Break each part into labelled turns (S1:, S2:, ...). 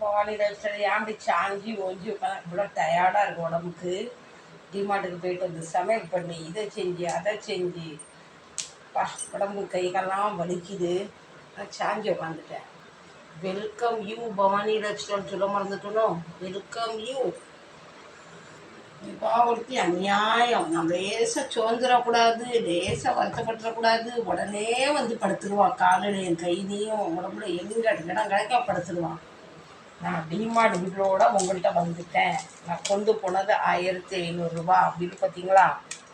S1: Bhavani restaurant ஏன்டி சாஞ்சி ஒஞ்சி உட்காந்து இவ்வளோ டயர்டாக இருக்கும் உடம்புக்கு. டிமார்ட்டுக்கு போயிட்டு வந்து சமையல் பண்ணி இதை செஞ்சு அதை செஞ்சு. பா உடம்பு கை வலிக்குது. நான் சாஞ்சி உட்காந்துட்டேன் வெல்கம் யூ பவானி ரெஸ்டாரண்ட் சொல்ல மறந்துட்டோம் வெல்கம் யூ இப்போ ஒருத்தி அநியாயம். நம்ம லேசாக சோர்ந்துடக்கூடாது லேசாக வருத்தப்பட்டுறக்கூடாது. உடனே வந்து படுத்துருவான் காலையிலையும் கையிலையும் உடம்புல எங்கே இடம் கிடைக்க படுத்துருவான் நான் டிமார்ட் பில்லோட உங்கள்கிட்ட வந்துட்டேன். நான் கொண்டு போனது ஆயிரத்தி ஐநூறுரூவா பில் பார்த்தீங்களா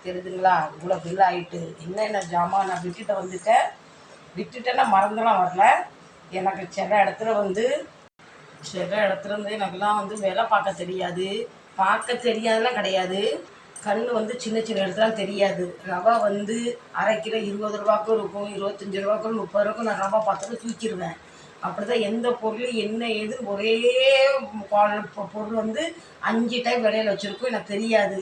S1: தெரியுதுங்களா? இவ்வளோ பில் ஆகிட்டு என்னென்ன ஜாமான் நான் விட்டுட்டு வந்துட்டேன்? விட்டுட்டேன்னா மறந்துலாம் வரல. எனக்கு சில இடத்துல வந்து சில இடத்துல எனக்குலாம் வந்து வேலை பார்க்க தெரியாது. பார்க்க தெரியாதெல்லாம் கிடையாது. கண் வந்து சின்ன சின்ன இடத்துல தெரியாது. ரவை வந்து அரை கிலோ இருபது ரூபாக்கும் இருக்கும். இருபத்தஞ்சி ரூபாக்கும் முப்பது ரூபாக்கும் நான் ரவை பார்த்துட்டு தூக்கிடுவேன். அப்படி தான் எந்த பொருள் என்ன ஏது ஒரே பொருள் வந்து அஞ்சு டைம் விலையில் வச்சுருக்கோம். எனக்கு தெரியாது.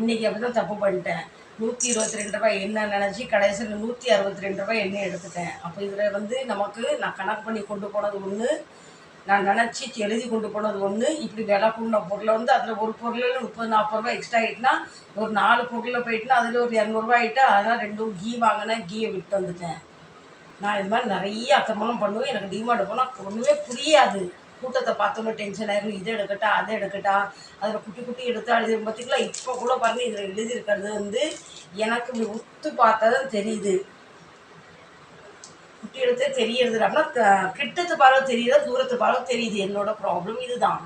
S1: இன்றைக்கி அப்படி தான் தப்பு பண்ணிட்டேன். நூற்றி இருபத்தி ரெண்டு ரூபாய் எண்ணெய் நினச்சி கடைசியில் நூற்றி அறுபத்தி ரெண்டு ரூபாய் எண்ணெய் எடுத்துட்டேன். அப்போ இதில் வந்து நமக்கு நான் கணக்கு பண்ணி கொண்டு போனது ஒன்று நான் நினச்சி எழுதி கொண்டு போனது ஒன்று இப்படி விலை கூடின பொருளை வந்து அதில் ஒரு பொருளில் முப்பது நாற்பது ரூபாய் எக்ஸ்ட்ரா ஆகிட்டுனா ஒரு நாலு பொருளில் போயிட்டுனா அதில் ஒரு இரநூறுபா ஆகிட்டு அதெல்லாம் ரெண்டும் கீ வாங்கினேன் கீயை விட்டு வந்துட்டேன். நான் இது மாதிரி நிறைய அக்கிரமணம் பண்ணுவேன். எனக்கு டிமார்ட் போனால் ஒன்றுமே புரியாது. கூட்டத்தை பார்த்தோன்னே டென்ஷன் ஆயிரும். இதை எடுக்கட்டா அதை எடுக்கட்டா. அதில் குட்டி குட்டி எடுத்து அழுது பார்த்திங்களா இப்போ கூட பாருங்க இதில் எழுதியிருக்கிறது வந்து எனக்கு இப்படி உத்து பார்த்தா தான் தெரியுது. குட்டி எடுத்தே தெரியறது அப்படின்னா கிட்டத்து பார்வை தெரியுதா தூரத்து பார்வை தெரியுது. என்னோட ப்ராப்ளம் இதுதான்.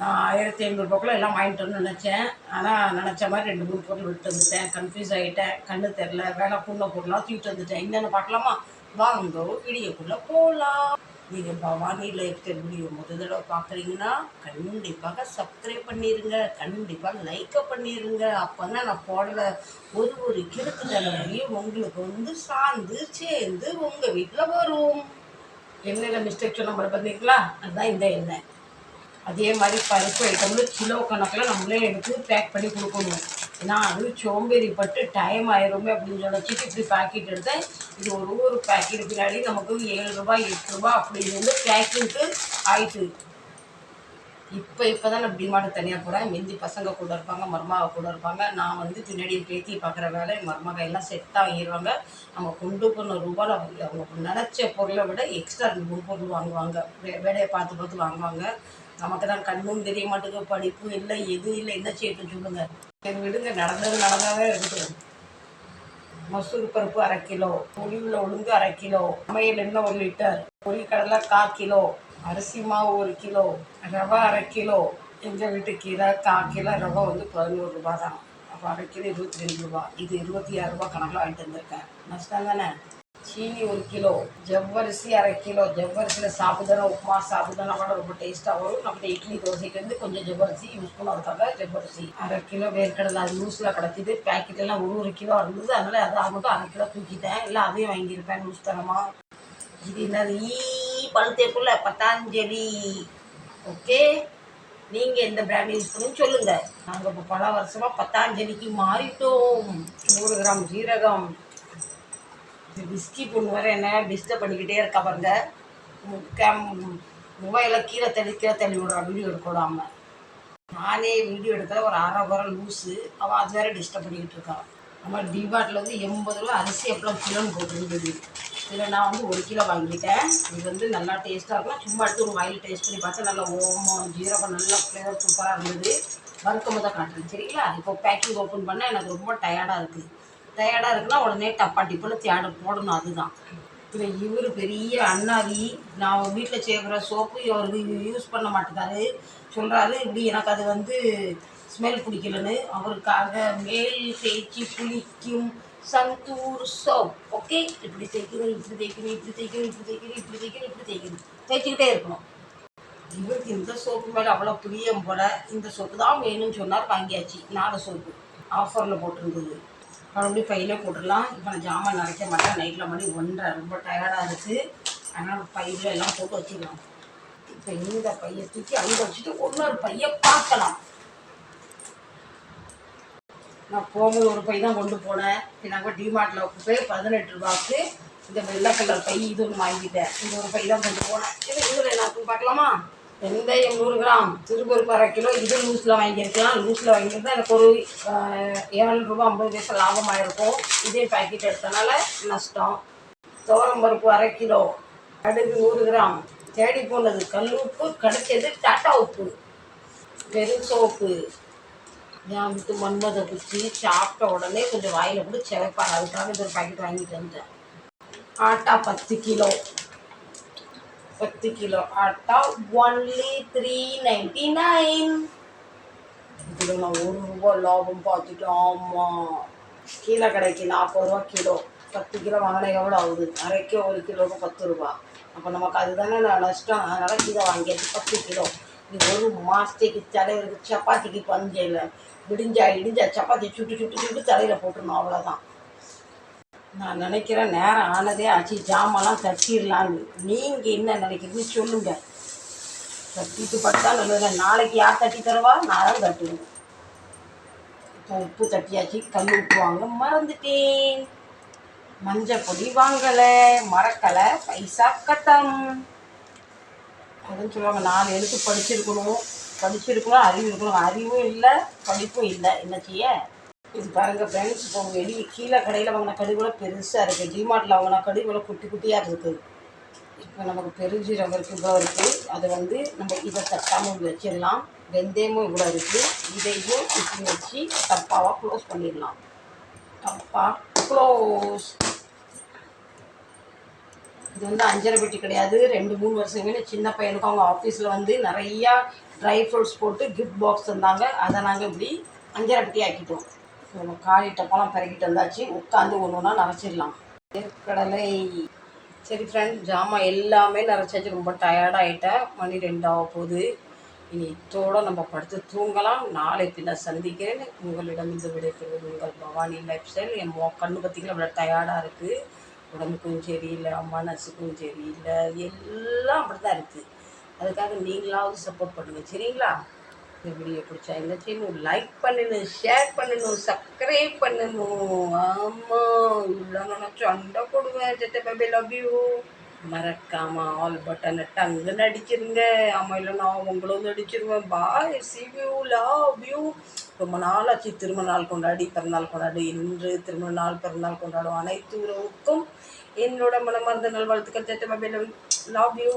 S1: நான் ஆயிரத்தி ஐநூறுபாக்குள்ள எல்லாம் வாங்கிட்டு வரணும்னு நினச்சேன். ஆனால் நினச்ச மாதிரி ரெண்டு மூணு பொருள் விட்டு வந்துட்டேன். கன்ஃபியூஸ் ஆகிட்டேன் கண்ணு தெரில வேலை புண்ண பொருளாக தூக்கிட்டு வந்துட்டேன். என்னென்னு பார்க்கலாமா? வாங்க வீடியோக்குள்ளே போகலாம் நீங்கள் பவானி லைஃப் ஸ்டைல் வீடியோ முதல் தடவை பார்க்குறீங்கன்னா கண்டிப்பாக சப்ஸ்கிரைப் பண்ணிடுங்க கண்டிப்பாக லைக்கை பண்ணிடுங்க அப்போ தான் நான் போடுற ஒரு ஒரு கிழக்கு தலைவரையும் உங்களுக்கு வந்து சார்ந்து சேர்ந்து உங்கள் வீட்டில் வரும். என்னென்ன மிஸ்டேக் சொன்ன மாதிரி பார்த்தீங்களா அதுதான் இந்த எண்ணெய். அதே மாதிரி பருப்பு ஐட்டம்ல கிலோ கணக்கில் நம்மளே எடுத்து பேக் பண்ணி கொடுக்கணும். நான் அது சோம்பேறி பட்டு டைம் ஆயிருமே அப்படின்னு நினச்சிட்டு இப்படி பேக்கெட் எடுத்தேன். இது ஒரு ஒரு பேக்கெட் பின்னாடி நமக்கு ஏழு ரூபாய் எட்டு ரூபாய் அப்படின்னு வந்து பேக்கிங்க்கு ஆயிட்டு. இப்போ இப்போ தான் நான் டிமார்ட் தனியாக போகிறேன் மிந்தி பசங்க கூட இருப்பாங்க மருமக கூட இருப்பாங்க. நான் வந்து பின்னாடி பேத்தி பார்க்குற வேலை மருமக எல்லாம் செட்டாக வாங்கிடுவாங்க நம்ம கொண்டு போன ரூபாயில் அவங்க நினச்ச பொருளை விட எக்ஸ்ட்ரா மூணு பொருள் வாங்குவாங்க. வே- வேலையை பார்த்து பார்த்து வாங்குவாங்க. நமக்கு தான் கண்ணும் தெரிய மாட்டேங்குது படிப்பு இல்லை எதுவும் இல்லை என்ன செய்யட்டும் சொல்லுங்க. எங்கள் விடுங்க. நடந்தது நடந்தாவே இருக்குது மசூர் பருப்பு அரை கிலோ ஒளிவில் உளுந்து அரை கிலோ சமையல் எண்ணெய் ஒரு லிட்டர் பொரிக்கடலை கா கிலோ அரிசி மாவு ஒரு கிலோ ரவை அரை கிலோ எங்கள் வீட்டு கீரை கா கிலோ ரவை வந்து பதினோரு ரூபா தான் அப்போ அரை கிலோ இருபத்தி ரெண்டு ரூபா. இது இருபத்தி ஆறு ரூபா கணக்கில் வாங்கிட்டு வந்திருக்கேன். நஷ்டம் தானே? சீனி ஒரு கிலோ ஜவ்வரிசி அரை கிலோ ஜவ்வரிசியில் சாப்பிடுதான உப்புமா சாப்பிடுதான கூட ரொம்ப டேஸ்ட்டாக வரும். நம்ம இட்லி தோசைக்கு வந்து கொஞ்சம் ஜவ்வரிசி யூஸ் பண்ணுறதால ஜவ்வரிசி. அரை கிலோ வேர்க்கடலை அது லூஸில் கிடச்சிது பேக்கெட்டெல்லாம் ஒரு ஒரு கிலோ இருந்தது. அதனால் அதை மட்டும் அரை கிலோ தூக்கிட்டேன். இல்லை அதையும் வாங்கியிருப்பேன் லூஸ் தரமாக இது என்னது? ஈ பழுத்தேப்புல பத்தாஞ்சலி ஓகே நீங்கள் எந்த பிராண்ட் யூஸ் பண்ணுன்னு சொல்லுங்கள் நாங்கள் இப்போ பல வருஷமாக பத்தாஞ்சலிக்கு மாறிட்டோம். நூறு கிராம் ஜீரகம். இந்த விஸ்கி பொண்ணு வேறு என்ன டிஸ்டர்ப் பண்ணிக்கிட்டே இருக்கா பாருங்க. கேம் மொபைலில் கீழே தள்ளி கீழே தள்ளி விடுறான் வீடியோ எடுக்க விடாம நானே வீடியோ எடுக்கிற ஒரு அரை குறை லூஸு அவன் அது வேறு டிஸ்டர்ப் பண்ணிக்கிட்டு இருக்கான் நம்ம டிபாட்டில் வந்து எண்பது ரூபா அரிசி எப்பெல்லாம் கிலோன்னு போட்டுருந்தது இதில் நான் வந்து ஒரு கிலோ வாங்கிட்டேன். இது வந்து நல்லா டேஸ்ட்டாக இருக்கும் சும்மா எடுத்து ஒரு வாயில் டேஸ்ட் பண்ணி பார்த்தா நல்லா ஓமம் ஜீரகம் நல்லா ஃப்ளேவர் சூப்பராக இருந்தது. வறுக்கும் தான் காட்டுறேன் சரிங்களா? இப்போ பேக்கிங் ஓப்பன் பண்ணால் எனக்கு ரொம்ப டயர்டாக இருக்குது டயர்டாக இருக்குன்னா உடனே டப்பா டிப்பில் தேட போடணும் அதுதான். இல்லை இவர் பெரிய அண்ணாவி. நான் வீட்டில் சேர்க்குற சோப்பு இவருக்கு யூஸ் பண்ண மாட்டேங்காரு சொல்கிறாரு இப்படி எனக்கு அது வந்து ஸ்மெல் பிடிக்கலன்னு. அவருக்காக மேல் தேய்ச்சி குளிக்கும் சந்தூர் சோப் ஓகே இப்படி தேய்க்கணும் இப்படி தேய்க்கணும் இப்படி தேய்க்கணும் இப்படி தேய்க்கணும் இப்படி தேய்க்கணும் இப்படி தேய்க்கணும் தேய்ச்சிக்கிட்டே இருக்கணும். இவருக்கு இந்த சோப்பு மேலே அவ்வளோ பிரியம் போல இந்த சோப்பு தான் வேணும்னு சொன்னார் வாங்கியாச்சு. நாலு சோப்பு ஆஃபரில் போட்டிருந்தது. மறுபடியும் பையிலே போட்டுடலாம். இப்போ நான் ஜாமான் நிறைக்க மாட்டேன். நைட்டில் மணி ஒன்றரை. ரொம்ப டயர்டாக இருக்குது அதனால் பையில எல்லாம் போட்டு வச்சுக்கலாம். இப்போ இந்த பையை தூக்கி அங்கே வச்சுட்டு இன்னொரு பையை பார்க்கலாம். நான் போகும்போது ஒரு பை தான் கொண்டு போனேன். நாங்கள் டிமார்ட்டில் போய் பதினெட்டு ரூபாய்க்கு இந்த வெள்ளை கலர் பை இது ஒன்று வாங்கிட்டேன். இந்த ஒரு பை தான் கொண்டு போனேன். இது இதில் நான் பார்க்கலாமா? வெந்தயம் நூறு கிராம். சிறுபருப்பு அரை கிலோ இது லூஸில் வாங்கியிருக்கலாம். லூஸில் வாங்கியிருந்தால் எனக்கு ஒரு ஆஹ், ஏழு ரூபா ஐம்பது பைசா லாபமாக இருக்கும் இதே பாக்கெட் எடுத்தனால நஷ்டம். துவரம் பருப்பு அரை கிலோ. கடுகு நூறு கிராம். தேடி போனது கல் உப்பு கிடைச்சது டாட்டா உப்பு. வெறும் சோப்பு. என் விட்டு மன்மதை சாப்பிட்ட உடனே கொஞ்சம் வாயில் போட்டு சிறப்பாக அதுக்காக இந்த ஒரு பாக்கெட் வாங்கிட்டு வந்தேன் ஆட்டா பத்து கிலோ. பத்து kilo atta only three ninety nine இதில் நான் ஒரு ரூபா லாபம் பார்த்துட்டு ஆமாம் கீழே கடைக்கு நாற்பது ரூபா கிலோ. பத்து கிலோ வாங்கினா எவ்வளோ ஆகுது? அரைக்க ஒரு கிலோவுக்கு பத்து ரூபா. அப்போ நமக்கு அதுதானே நான் நஷ்டம். அதனால் கீழே வாங்கியாச்சு பத்து கிலோ. இது ஒரு மாதத்துக்கு தலைவருக்கு சப்பாத்திக்கு பஞ்சையில் விடிஞ்சா இடிஞ்சா சப்பாத்தி சுட்டு சுட்டு சுட்டு தலையில் போட்டுருணும் அவ்வளோதான் நான் நினைக்கிறேன் நேரம் ஆனதே ஆச்சு. ஜாமெல்லாம் தட்டிடலான்னு. நீங்கள் என்ன நினைக்கிறீங்கன்னு சொல்லுங்கள் தட்டிட்டு பார்த்தா நல்லது. நாளைக்கு யார் தட்டி தருவா? நான் தான் தட்டுவேன். இப்போ உப்பு தட்டியாச்சு. கல் உப்பு வாங்க மறந்துட்டேன். மஞ்சள் பொடி வாங்கலை. மறக்கலை. பைசா கட்டம். அதுன்னு சொல்லுவாங்க நாலு எழுத்து படிச்சிருக்கணும். படிச்சிருக்கணும் அறிவு இருக்கணும். அறிவும் இல்லை படிப்பும் இல்லை. என்ன செய்ய? இது பாருங்க ஃப்ரெண்ட்ஸ் இப்போ வெளியே கீழே கடையில் வாங்கின கடுகுலாம் பெருசாக இருக்குது டிமார்ட்டில் வாங்கின கடுகுலாம் குட்டி குட்டியாக இருக்குது இப்போ நமக்கு பெருஞ்சீரகம் இருக்குது இவ்வளோ இருக்குது அதை வந்து நம்ம இதை தட்டாமல் வச்சிடலாம். வெந்தயமும் இவ்வளோ இருக்குது இதையும் இப்படி வச்சு தப்பாவாக க்ளோஸ் பண்ணிடலாம். தப்பாக க்ளோஸ் இது வந்து அஞ்சரை பெட்டி கிடையாது. ரெண்டு மூணு வருஷமே சின்ன பையனுக்கு அவங்க ஆஃபீஸில் வந்து நிறையா ட்ரை ஃப்ரூட்ஸ் போட்டு கிஃப்ட் பாக்ஸ் தந்தாங்க. அதை நாங்கள் இப்படி அஞ்சரை பெட்டி ஆக்கிட்டோம். நம்ம காலி டப்பாலாம் பிறக்கிட்டு வந்தாச்சு உட்காந்து ஒன்று ஒன்றா நிறச்சிடலாம் கடலை சரி ஃப்ரெண்ட் ஜாமான் எல்லாமே நிறச்சாச்சு ரொம்ப டயர்டாகிட்டேன் மணி ரெண்டாக போகுது. இனி இத்தோடு நம்ம படுத்து தூங்கலாம். நாளை பின்ன சந்திக்கிறேன். உங்களிடம் இந்த விடைபெறுவது உங்கள் பவானி லைஃப் ஸ்டைல் என் மோ கண்ணு பற்றிக்கலாம் அவ்வளோ டயர்டாக இருக்குது உடம்புக்கும் சரியில்லை மனசுக்கும் சரியில்லை. எல்லாம் அப்படி தான் இருக்குது அதுக்காக நீங்களாவது சப்போர்ட் பண்ணுங்கள் சரிங்களா? இந்த வீடியோ பிடிச்சா என்ன செய்யணும் லைக் பண்ணணும் ஷேர் பண்ணணும் சப்ஸ்கிரைப் பண்ணணும். ஆமாம் இவ்வளோ நினச்சி அண்டை கொடுவேன் ஜெட்ட பேபி லவ் யூ மறக்காம ஆல் பட்டனை டங்குன்னு அடிச்சிருங்க. ஆமாம் இல்லை நான் உங்களும் அடிச்சிருவேன். Bye see you love you ரொம்ப நாளாச்சு திருமண நாள் கொண்டாடி பிறந்தநாள் கொண்டாடி. இன்று திருமண நாள் பிறந்தநாள் கொண்டாடும் அனைத்து உறவுக்கும் என்னோட மனமார்ந்த நல்வாழ்த்துக்கள் ஜெட்ட பேபி லவ் யூ